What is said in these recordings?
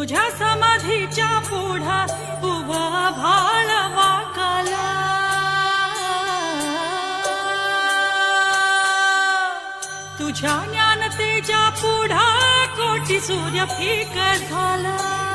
तुझ्या समाधीच्या पुढा उभा भाळवा काला. तुझ्या ज्ञानतेच्या पुढा कोटी सूर्य फिक झाला.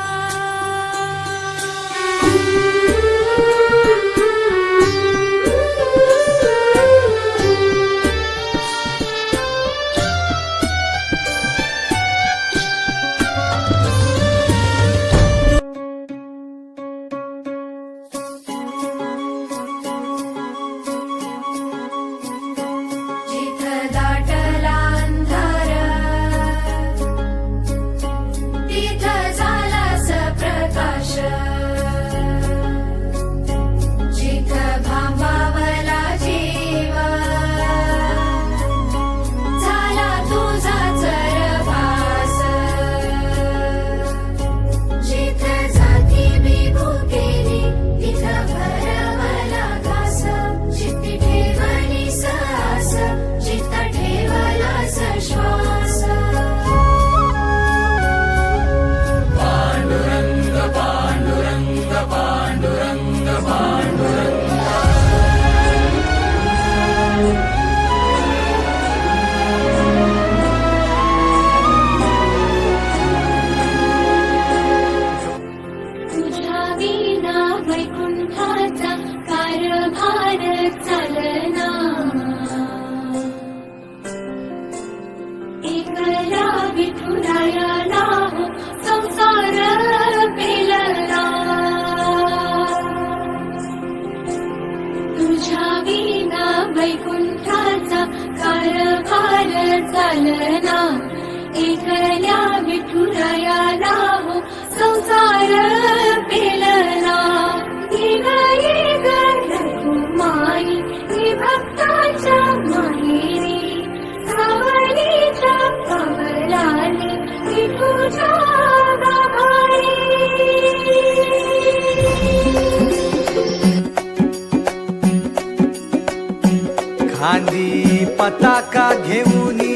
चालना एकल्या विठुरायाला हो संसार पेलना भक्ताच्या माहेरी सावलीच्या कमलाने तुझ्या खांदी पताका घेऊन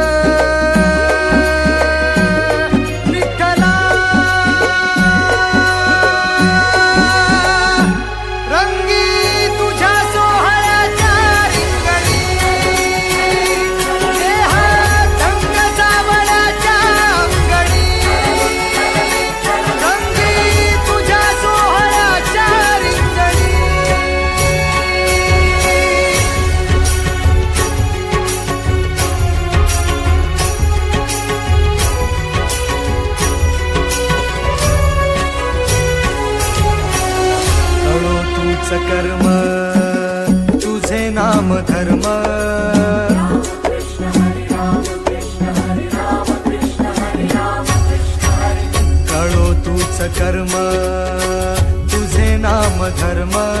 कर्म तुझे नाम धर्म. कळो तूच कर्म तुझे नाम धर्म.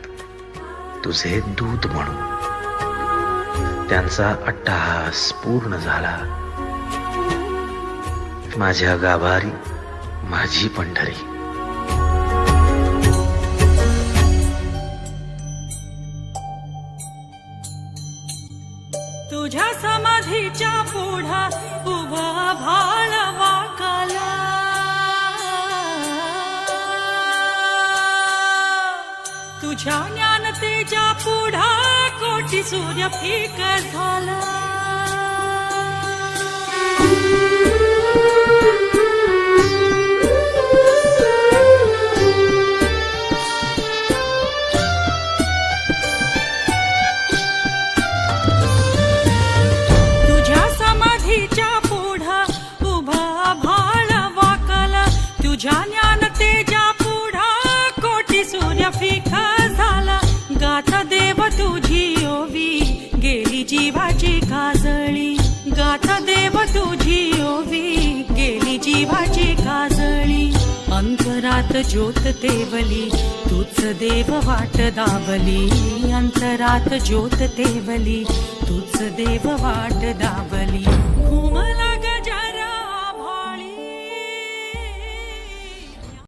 तुझे दूत म्हणून त्यांचा अट्टहास पूर्ण झाला. माझ्या गाभारी माझी पंढरी. तुझ्या समाधीच्या पुढा उभा भाळ वाकला तुझ्या ज्ञानतेच्या पुढा कोटी सूर्य फीक झाला. तुझ्या अंतरात ज्योत तेवली तूच देव वाट दावली अंतरात ज्योत तेवली तूच देव वाट दावली घुमला